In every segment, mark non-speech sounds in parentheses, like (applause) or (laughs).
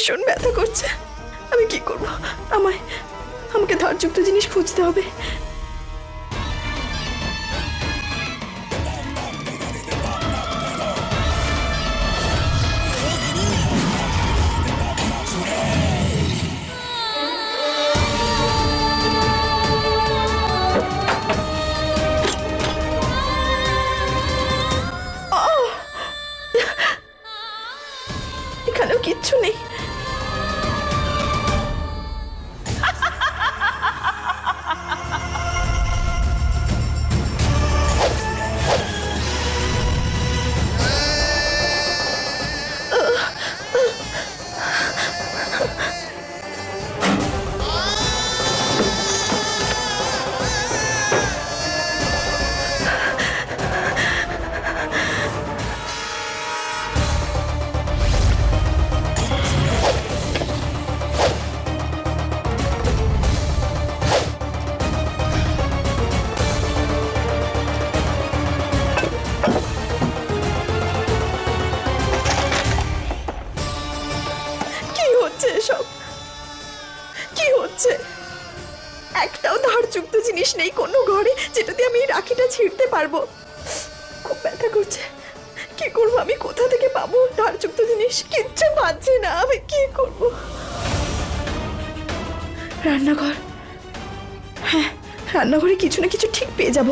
ভীষণ ব্যথা করছে। আমি কি করব? আমায় আমাকে ধারযুক্ত জিনিস খুঁজতে হবে। ধারযুক্ত জিনিস নেই কোনো ঘরে যেটাতে আমি রাখিটা ছিঁড়তে পারব। খুব ব্যথা করছে। কি করব আমি? কোথা থেকে পাবো? ধারযুক্ত জিনিস কিচ্ছু পাচ্ছি না। আমি কি করব? রান্নাঘর। হ্যাঁ রান্নাঘরে কিছু না কিছু ঠিক পেয়ে যাব।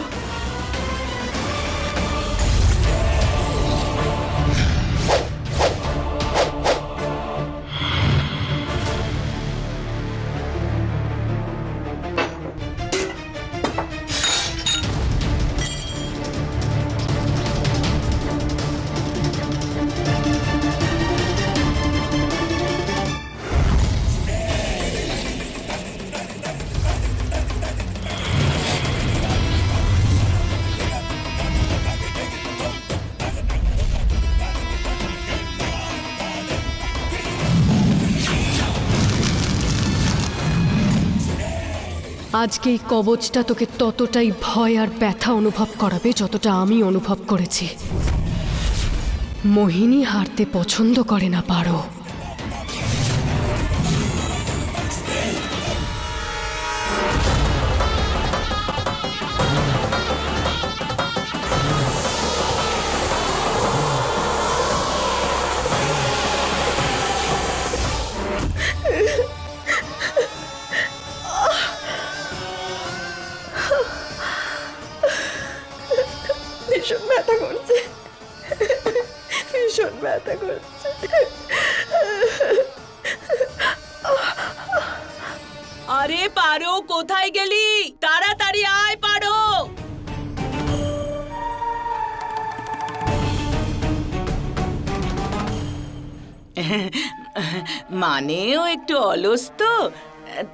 আজকে এই কবচটা তোকে ততটাই ভয় আর ব্যথা অনুভব করাবে যতটা আমি অনুভব করেছি। মোহিনী হারতে পছন্দ করে না পারো।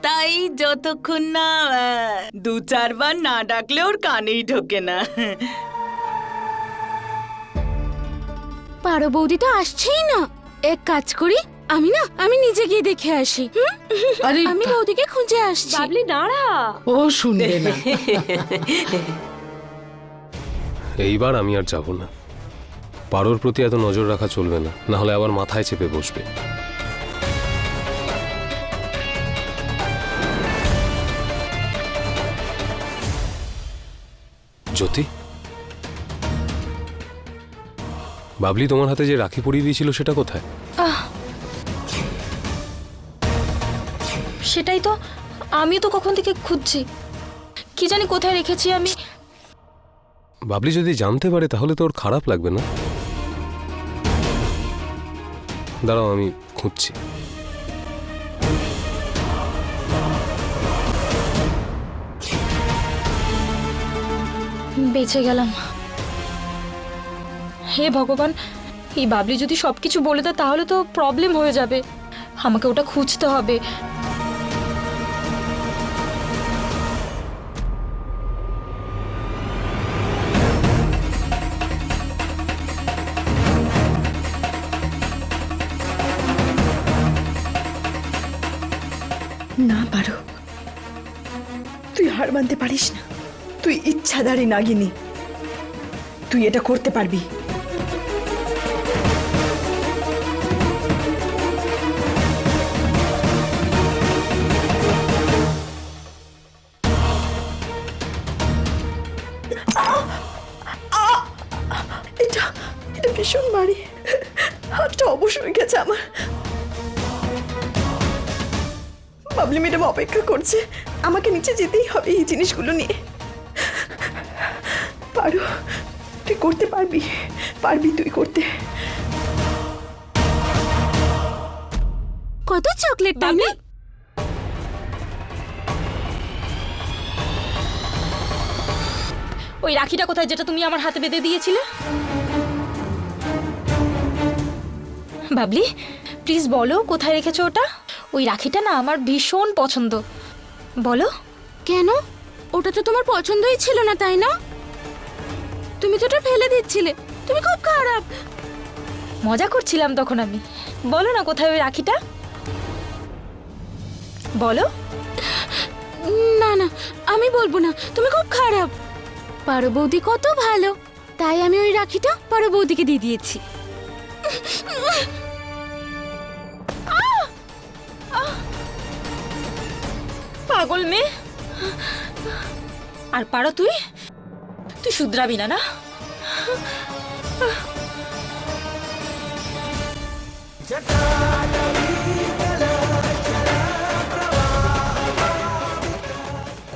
তাই যতক্ষণ না আহ, দু চারবার না ডাকলে ওর কানেই ঢোকে না। পারো বৌদি তো আসছেই না। এক কাজ করি আমি না আমি নিজে গিয়ে দেখে আসি। হুম? আরে আমি বৌদিকে খুঁজে আসছি। বাবলি দাঁড়া। ও শুনবে না। এইবার আমি আর যাব না। পারোর প্রতি এত নজর রাখা চলবে না না হলে আবার মাথায় চেপে বসবে। জ্যোতি? বাবলি তোমার হাতে যে রাখি পরিয়ে দিয়েছিল সেটা কোথায়? সেটাই তো আমিও তো কখন থেকে খুঁজছি। কি জানি কোথায় রেখেছি আমি। বাবলি যদি জানতে পারে তাহলে তো ওর খারাপ লাগবে না। দাঁড়াও আমি খুঁজছি। বেঁচে গেলাম। হে ভগবান, এই বাবলি যদি সবকিছু বলে দেয়, তাহলে তো প্রবলেম হয়ে যাবে। আমাকে ওটা খুঁজতে হবে। না পারো। তুই হার মানতে পারিস না। তুই ইচ্ছাধারী নাগিনী। তুই এটা করতে পারবি। এটা এটা ভীষণ বাড়ি হয়ে গেছে আমার। অপেক্ষা করছে। আমাকে নিচে যেতেই হবে এই জিনিসগুলো নিয়ে। পারো। তুই করতে পারবি পারবি তুই করতে। কত চকলেট না ওই রাখিটা কোথায় যেটা তুমি আমার হাতে বেঁধে দিয়েছিলে? বাবলি প্লিজ বলো কোথায় রেখেছো ওটা? ওই রাখিটা না আমার ভীষণ পছন্দ। বলো। কেন? ওটা তো তোমার পছন্দই ছিল না তাই না? তুমি তো ওটা ফেলে দিচ্ছিলে। তুমি খুব খারাপ। মজা করছিলাম তখন আমি। বলো না কোথায় ওই রাখিটা? বলো। না না আমি বলব না। তুমি খুব খারাপ। পারো বৌদি কত ভালো। তাই আমি ওই রাখিটা পারো বৌদিকে দিয়ে দিয়েছি। পাগল মেয়ে। আর পারো তুই? তুই শুধরাবি না না?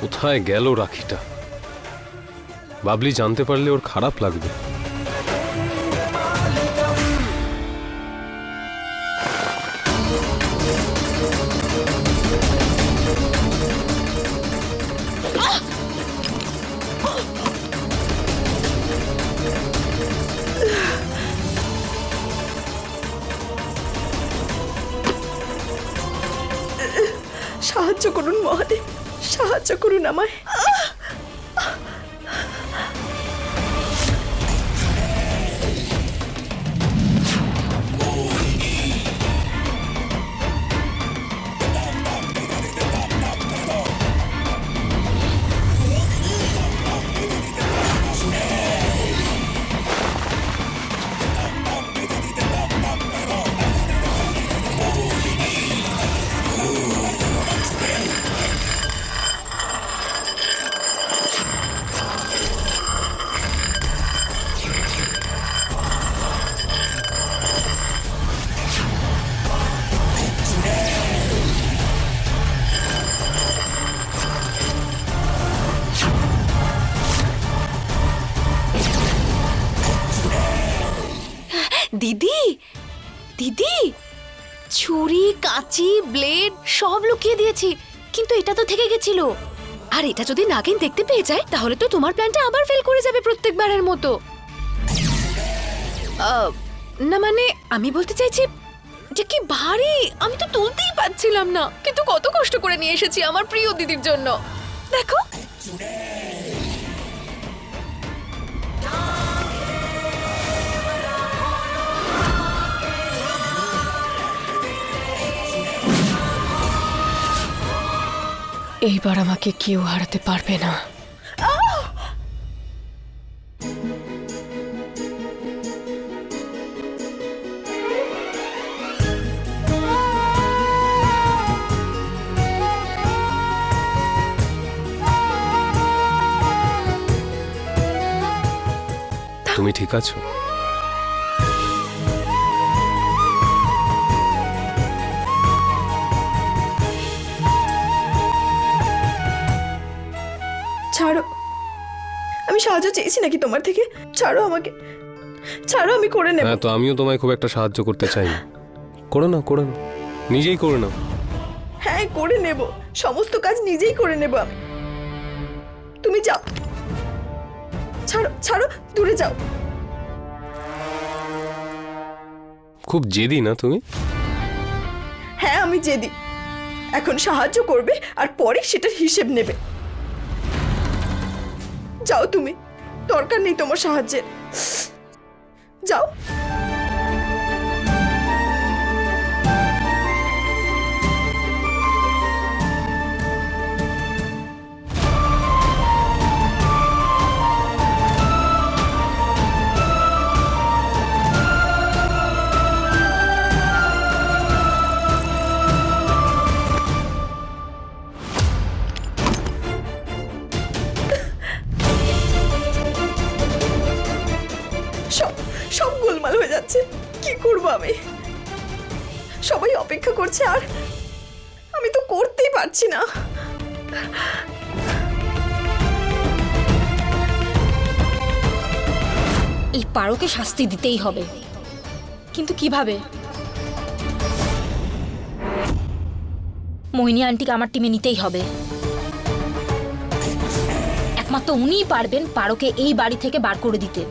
কোথায় গেল রাখিটা? বাবলি জানতে পারলে ওর খারাপ লাগবে। সাহায্য করুন মহাদেব সাহায্য করুন আমায়। এটা যদি নাগিন দেখতে পেয়ে যায়, তাহলে তো তোমার প্ল্যানটা আবার ফেল করে যাবে প্রত্যেকবারের মতো। না মানে আমি বলতে চাইছি যে কি ভারী, আমি তো তুলতেই পারছিলাম না। কিন্তু কত কষ্ট করে নিয়ে এসেছি আমার প্রিয় দিদির জন্য। দেখো। এইবার আমাকে কেউ হারাতে পারবে না। তুমি ঠিক আছো? আমি সাহায্য চেয়েছি নাকি তোমার থেকে? ছাড়ো আমাকে। ছাড়ো আমি করে নেব। হ্যাঁ তো আমিও তোমায় খুব একটা সাহায্য করতে চাই না করে নাও করে নাও নিজেই করে নাও। হ্যাঁ করে নেব। সমস্ত কাজ নিজেই করে নেব আমি। তুমি যাও। ছাড়ো ছাড়ো দূরে যাও। খুব জেদি না তুমি? হ্যাঁ আমি জেদি। এখন সাহায্য করবে আর পরে সেটার হিসেব নেবে। যাও তুমি। দরকার নেই তোমার সাহায্যের। যাও। আমি। সবাই অপেক্ষা করছে আর আমি তো করতেই পারছি না। এই পারোকে শাস্তি দিতেই হবে। কিন্তু কীভাবে? মোহিনী আন্টিকে আমার টিমে নিতেই হবে। একমাত্র উনিই পারবেন পারোকে এই বাড়ি থেকে বার করে দিতে।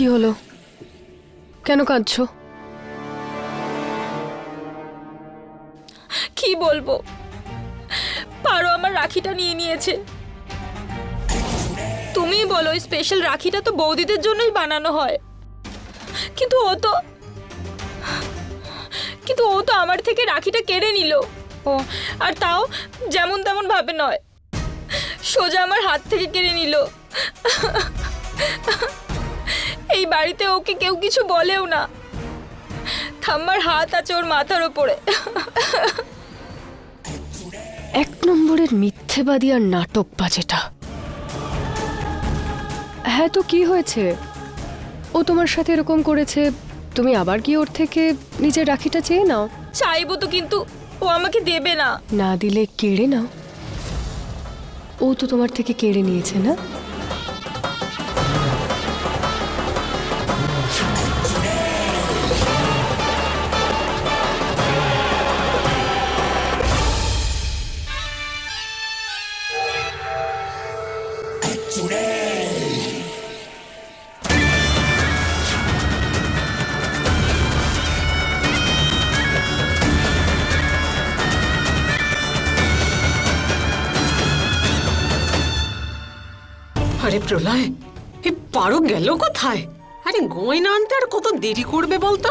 কি হলো? কেন কাঁদছো? কি বলব? পারো আমার রাখিটা নিয়ে নিয়েছে। তুমি বলো স্পেশাল রাখিটা তো বৌদিদের জন্যই বানানো হয়। কিন্তু ও তো কিন্তু ও তো আমার থেকে রাখিটা কেড়ে নিল। ও, আর তাও যেমন তেমন ভাবে নয়। সোজা আমার হাত থেকে কেড়ে নিল। এই বাড়িতে ওকে কেউ কিছু বলেও না। থাম্মার হাত আছে ওর মাথার ওপরে। এক নম্বরের মিথ্যেবাদী আর নাটক বাজেটা হ্যাঁ তো কি হয়েছে? ও তোমার সাথে এরকম করেছে তুমি আবার কি ওর থেকে নিজের রাখিটা চেয়ে নাও। চাইব তো কিন্তু ও আমাকে দেবে না। না দিলে কেড়ে নাও। ও তো তোমার থেকে কেড়ে নিয়েছে না? আরে প্রলয় এ পারো গেল কোথায়? আরে গয়না আনতে আর কত দেরি করবে বলতো?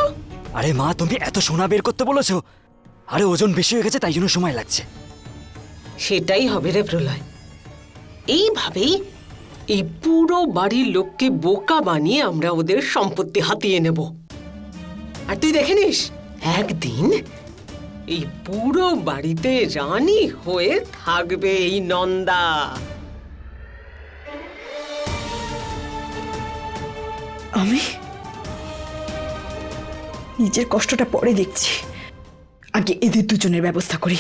আরে মা তুমি এত সোনা বের করতে বলেছ। আরে ওজন বেশি হয়ে গেছে তাই জন্য সময় লাগছে। সেটাই হবে রে প্রলয়। এইভাবেই এই পুরো বাড়ির লোককে বোকা বানিয়ে আমরা ওদের সম্পত্তি হাতিয়ে নেব। আর তুই দেখে নিস একদিন এই পুরো বাড়িতে রানী হয়ে থাকবে এই নন্দা। আমি? নিজের কষ্টটা পরে দেখছি। আগে এদের দুজনের ব্যবস্থা করি।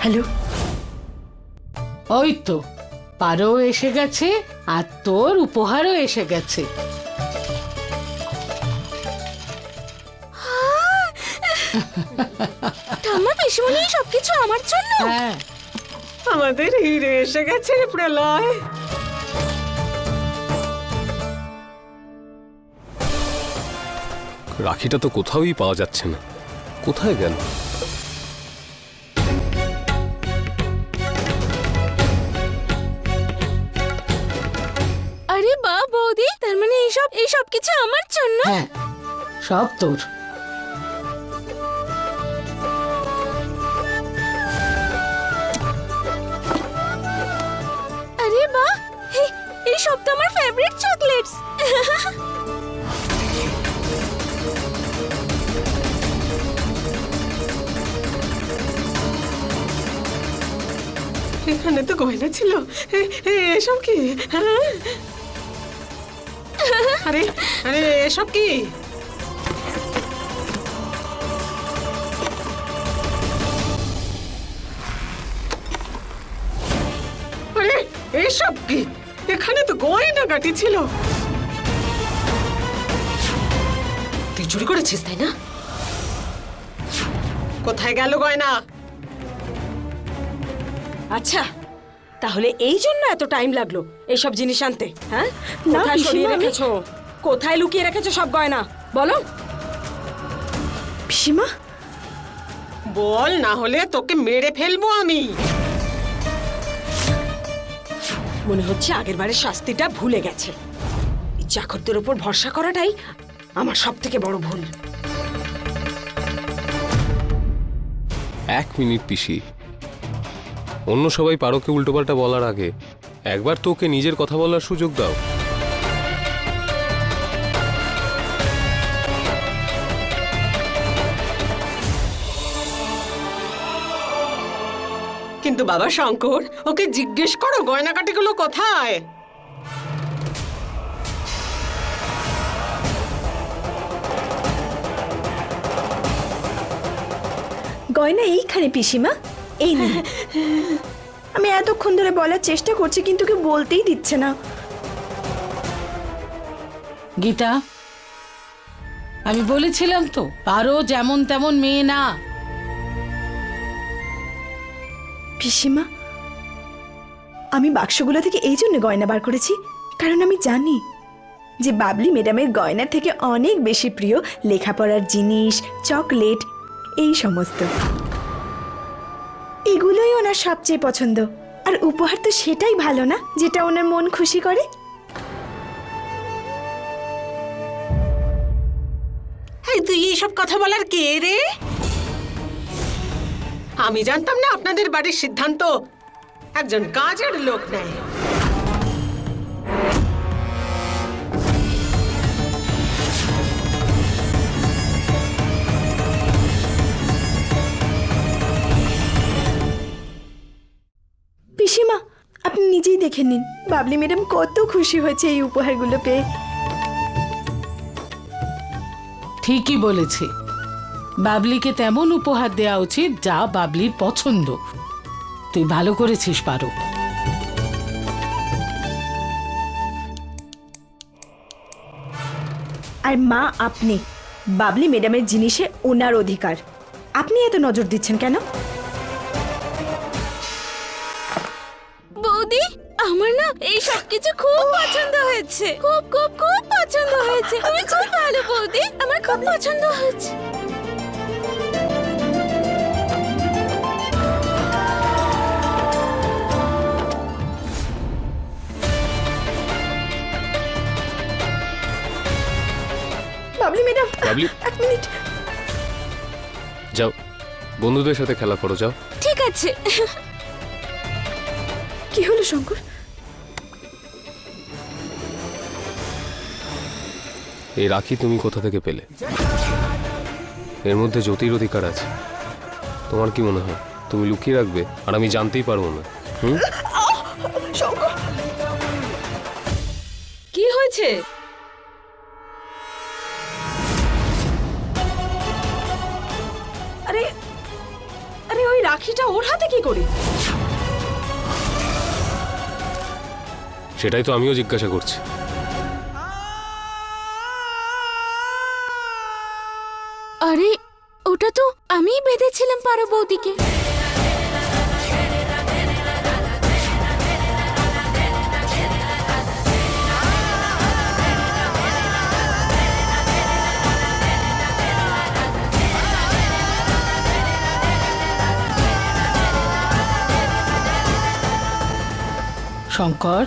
হ্যালো? ওই তো পারও এসে গেছে আর তোর উপহারও এসে গেছে। ঠাম্মা পিসমণি সবকিছু আমার জন্য? হ্যাঁ। আমাদের হিরে এসে গেছে রে প্রলয়। রাখিটা তো কোথাওই পাওয়া যাচ্ছে না। কোথায় গেল? আরে বা বৌদি তার মানে এইসব এইসব কিছু আমার জন্য? হ্যাঁ সব তোর। এই সব তো আমার ফেভারিট চকলেটস এখানে তো গয়না ছিল। এসব কি? হ্যাঁ? আরে আরে, এসব কি? এসব কি? এখানে তো গয়না গাটি ছিল। তুই চুরি করেছিস তাই না? কোথায় গেল গয়না? আচ্ছা তাহলে এই জন্য এত টাইম লাগল এইসব জিনিস আনতে হ্যাঁ? কোথায় সরিয়ে রেখেছো? কোথায় লুকিয়ে রেখেছো সব গয়না? বলো। পিসিমা বল না হলে তোকে মেরে ফেলব আমি। মনে হচ্ছে আগের বারের শাস্তিটা ভুলে গেছে। চাকরদের ওপর ভরসা করাটাই আমার সব থেকে বড় ভুল। এক মিনিট পিসি। অন্য সবাই পারোকে উল্টোপাল্টা বলার আগে একবার তোকে নিজের কথা বলার সুযোগ দাও। কিন্তু বাবা শঙ্কর ওকে জিজ্ঞেস করো গয়নাকাটিগুলো কোথায়? গয়না এইখানে পিসিমা। এই নিন। আমি এতক্ষণ ধরে বলার চেষ্টা করছি কিন্তু কেউ বলতেই দিচ্ছে না। গীতা আমি বলেছিলাম তো পারো যেমন তেমন মেয়ে না। পিসিমা? আমি বাক্সগুলো থেকে এই জন্য গয়না বার করেছি, কারণ আমি জানি যে বাবলি ম্যাডামের গয়নার থেকে অনেক বেশি প্রিয় লেখাপড়ার জিনিস, চকলেট, এই সমস্ত। এগুলোই ওনার সবচেয়ে পছন্দ। আর উপহার তো সেটাই ভালো না, যেটা ওনার মন খুশি করে। তুই এইসব কথা বলার কে রে? আমি জানতাম না আপনাদের বাড়ির সিদ্ধান্ত। একজন কাজের লোক নেয়। পিসিমা আপনি নিজেই দেখে নিন। বাবলি ম্যাডাম কত খুশি হয়েছে এই উপহারগুলো পেয়ে। ঠিকই বলেছে। বাবলিকে তেমন উপহার দেওয়া উচিত যা বাবলির পছন্দ। তুই ভালো করেছিস পারো আর মা আপনি। বাবলি ম্যাডামের জিনিসে ওনার অধিকার। আপনি এত নজর দিচ্ছেন কেন? বৌদি আমার না এই সব কিছু খুব পছন্দ হয়েছে। খুব খুব খুব পছন্দ হয়েছে। তুমি খুব ভালো বৌদি আমার খুব পছন্দ হয়েছে। ম্যাডাম এক মিনিট। যাও বন্ধুদের সাথে খেলা করো যাও। ঠিক আছে। কি হলো শঙ্কর? এই রাখি তুমি কোথা থেকে পেলে? এর মধ্যে জ্যোতির অধিকার আছে। তোমার কি মনে হয়? তুমি লুকিয়ে রাখবে আর আমি জানতেই পারব না। হুম? কি হয়েছে? ওর হাতে কি করে? সেটাই তো আমিও জিজ্ঞাসা করছি। আরে ওটা তো আমি বেঁধেছিলাম পারো বৌদিকে। শঙ্কর।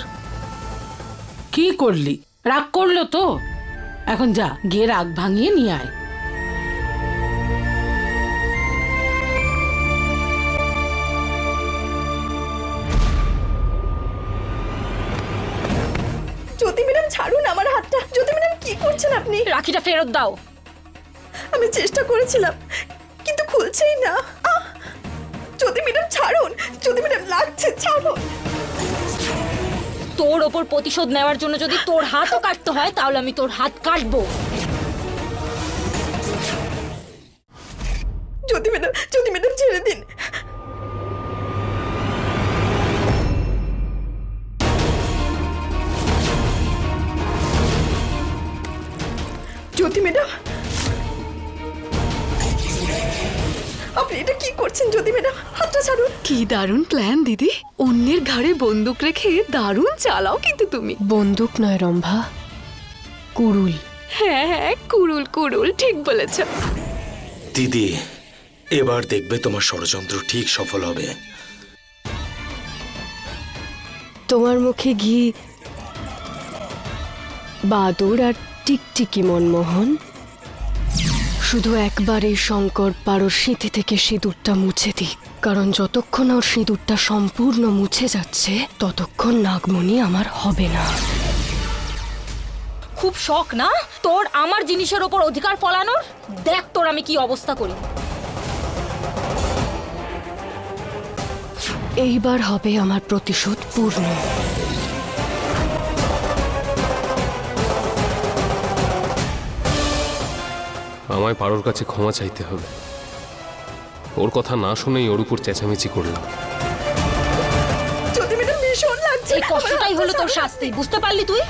কি করলি? রাগ করল তো? এখন যা গিয়ে রাগ ভাঙিয়ে নিয়ে আয়। জ্যোতি ম্যাডাম ছাড়ুন আমার হাতটা। জ্যোতি ম্যাডাম কি করছেন আপনি? রাখিটা ফেরত দাও। আমি চেষ্টা করেছিলাম কিন্তু খুলছেই না। আহ! জ্যোতি ম্যাডাম ছাড়ুন। জ্যোতি ম্যাডাম লাগছে ছাড়ুন। তোর ওপর প্রতিশোধ নেওয়ার জন্য যদি তোর হাতও কাটতে হয়, তাহলে আমি তোর হাত কাটবো। জ্যোতি ম্যাডাম জ্যোতি ম্যাডাম ছেড়ে দিন। জ্যোতি ম্যাডাম আপনি এটা কি করছেন জ্যোতি ম্যাডাম? হাতটা ছাড়ুন। কি দারুণ প্ল্যান দিদি। অন্যের ঘাড়ে বন্দুক রেখে দারুণ চালাও কিন্তু তুমি। বন্দুক নয় রম্ভা। কুড়ুল। হ্যাঁ হ্যাঁ কুড়ুল কুড়ুল ঠিক বলেছ। দিদি এবার দেখবে তোমার ষড়যন্ত্র ঠিক সফল হবে। তোমার মুখে ঘি বাদুর আর টিকটিকি মনমোহন। শুধু একবার এই শঙ্কর পারোর স্মৃতি থেকে সিঁদুরটা মুছে দিক কারণ যতক্ষণ ওর সিঁদুরটা সম্পূর্ণ মুছে যাচ্ছে ততক্ষণ নাগমণি আমার হবে না। খুব শখ না? তোর আমার জিনিসের ওপর অধিকার ফলানোর? দেখ তোর আমি কি অবস্থা করি। এইবার হবে আমার প্রতিশোধ পূর্ণ। আমায় পারোর কাছে ক্ষমা চাইতে হবে। ওর কথা না শুনেই ওর উপর চেঁচামেচি করলাম। ভীষণ লাগছে এই কষ্টটাই হলো তোর শাস্তি বুঝতে পারলি তুই?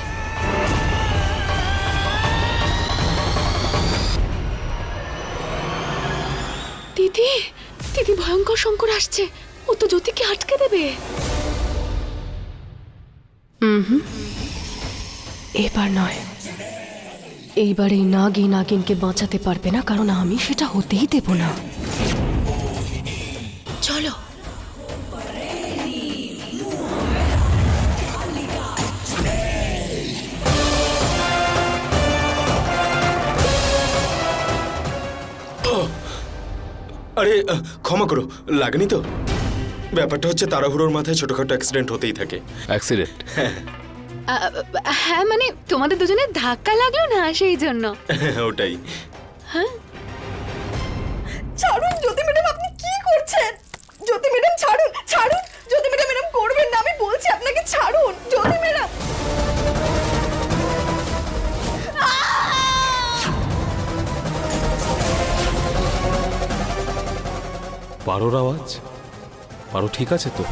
দিদি দিদি ভয়ঙ্কর শঙ্কর আসছে। ও তো জ্যোতিকে আটকে দেবে। এবার নয়। এইবার এই নাগি নাগিনকে বাঁচাতে পারবে না কারণ আমি সেটা হতেই দেব না। চলো। আরে ক্ষমা করো লাগনি তো? ব্যাপারটা হচ্ছে তাড়াহুড়োর মাথায় ছোটখাটো অ্যাক্সিডেন্ট হতেই থাকে। অ্যাক্সিডেন্ট হ্যাঁ। হ্যাঁ মানে তোমাদের দুজনে ধাক্কা লাগল না সেই জন্য? (laughs) ওটাই। হ্যাঁ? ছাড়ুন জ্যোতি ম্যাডাম আপনি কি করছেন? জ্যোতি ম্যাডাম ছাড়ুন ছাড়ুন জ্যোতি ম্যাডাম এরকম করবেন না আমি বলছি আপনাকে ছাড়ুন জ্যোতি ম্যাডাম। পারোর আওয়াজ? পারো ঠিক আছে তো?